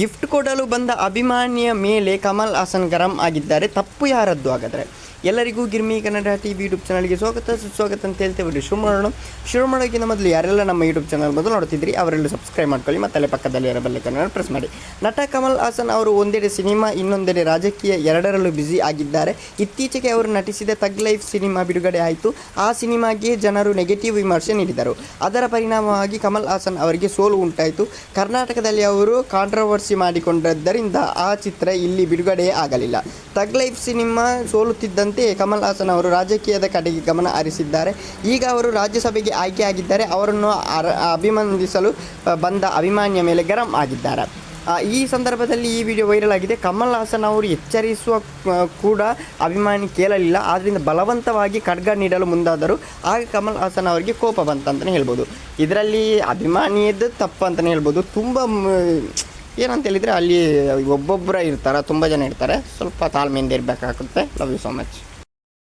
Gift ಕೊಡಲು ಬಂದ ಅಭಿಮಾನಿಯ ಮೇಲೆ ಕಮಲ್ ಹಾಸನ್ ಗರಂ ಆಗಿದ್ದಾರೆ. ತಪ್ಪು ಯಾರದ್ದು ಹಾಗಾದರೆ? ಎಲ್ಲರಿಗೂ Girmi Kannada T V YouTube ಚಾನಲ್ಗೆ ಸ್ವಾಗತ. ಸುಸ್ವಾಗತ ಅಂತ ಹೇಳ್ತೇವೆ. ಶುರು ಮಾಡೋಣ ಶುರು ಮಾಡೋಕ್ಕಿಂತ ಮೊದಲು ಯಾರೆಲ್ಲ ನಮ್ಮ ಯೂಟ್ಯೂಬ್ ಚಾನಲ್ ಮೊದಲು ನೋಡ್ತಿದ್ರಿ ಅವರೆಲ್ಲೂ ಸಬ್ಸ್ಕ್ರೈಬ್ ಮಾಡ್ಕೊಳ್ಳಿ. ಮತ್ತೆ ಅಲ್ಲೇ ಪಕ್ಕದಲ್ಲಿ ಇರೋ ಕನ್ನಡ ಪ್ರೆಸ್ ಮಾಡಿ. ನಟ ಕಮಲ್ ಹಾಸನ್ ಅವರು ಒಂದೆಡೆ ಸಿನಿಮಾ, ಇನ್ನೊಂದೆಡೆ ರಾಜಕೀಯ, ಎರಡರಲ್ಲೂ ಬ್ಯುಸಿ ಆಗಿದ್ದಾರೆ. ಇತ್ತೀಚೆಗೆ ಅವರು ನಟಿಸಿದ ತಗ್ ಲೈಫ್ ಸಿನಿಮಾ ಬಿಡುಗಡೆ ಆಯಿತು. ಆ ಸಿನಿಮಾಗೆ ಜನರು ನೆಗೆಟಿವ್ ವಿಮರ್ಶೆ ನೀಡಿದರು. ಅದರ ಪರಿಣಾಮವಾಗಿ ಕಮಲ್ ಹಾಸನ್ ಅವರಿಗೆ ಸೋಲು ಉಂಟಾಯಿತು. ಕರ್ನಾಟಕದಲ್ಲಿ ಅವರು ಕಾಂಟ್ರವರ್ಸಿ ಮಾಡಿಕೊಂಡಿದ್ದರಿಂದ ಆ ಚಿತ್ರ ಇಲ್ಲಿ ಬಿಡುಗಡೆ ಆಗಲಿಲ್ಲ. ತಗ್ ಲೈಫ್ ಸಿನಿಮಾ ಸೋಲುತ್ತಿದ್ದಂತೆ ಕಮಲ್ ಹಾಸನ್ ಅವರು ರಾಜಕೀಯದ ಕಡೆಗೆ ಗಮನ ಹರಿಸಿದ್ದಾರೆ. ಈಗ ಅವರು ರಾಜ್ಯಸಭೆಗೆ ಆಯ್ಕೆಯಾಗಿದ್ದಾರೆ ಅವರನ್ನು ಅಭಿನಂದಿಸಲು ಬಂದ ಅಭಿಮಾನಿಯ ಮೇಲೆ ಗರಂ ಆಗಿದ್ದಾರೆ. ಈ ಸಂದರ್ಭದಲ್ಲಿ ಈ ವಿಡಿಯೋ ವೈರಲ್ ಆಗಿದೆ. ಕಮಲ್ ಹಾಸನ್ ಅವರು ಎಚ್ಚರಿಸುವ ಕೂಡ ಅಭಿಮಾನಿ ಕೇಳಲಿಲ್ಲ. ಆದ್ದರಿಂದ ಬಲವಂತವಾಗಿ ಖಡ್ಗ ನೀಡಲು ಮುಂದಾದರು. ಆಗ ಕಮಲ್ ಹಾಸನ್ ಅವರಿಗೆ ಕೋಪ ಬಂತಂತಲೇ ಹೇಳ್ಬೋದು. ಇದರಲ್ಲಿ ಅಭಿಮಾನಿಯದ್ದು ತಪ್ಪು ಅಂತಲೇ ಹೇಳ್ಬೋದು. ತುಂಬ ಏನಂತ ಹೇಳಿದರೆ ಅಲ್ಲಿ ಒಬ್ಬೊಬ್ಬರೇ ಇರ್ತಾರೆ, ತುಂಬ ಜನ ಇರ್ತಾರೆ. ಸ್ವಲ್ಪ ತಾಳ್ಮೆಯಿಂದ ಇರಬೇಕಾಗುತ್ತೆ. Love you so much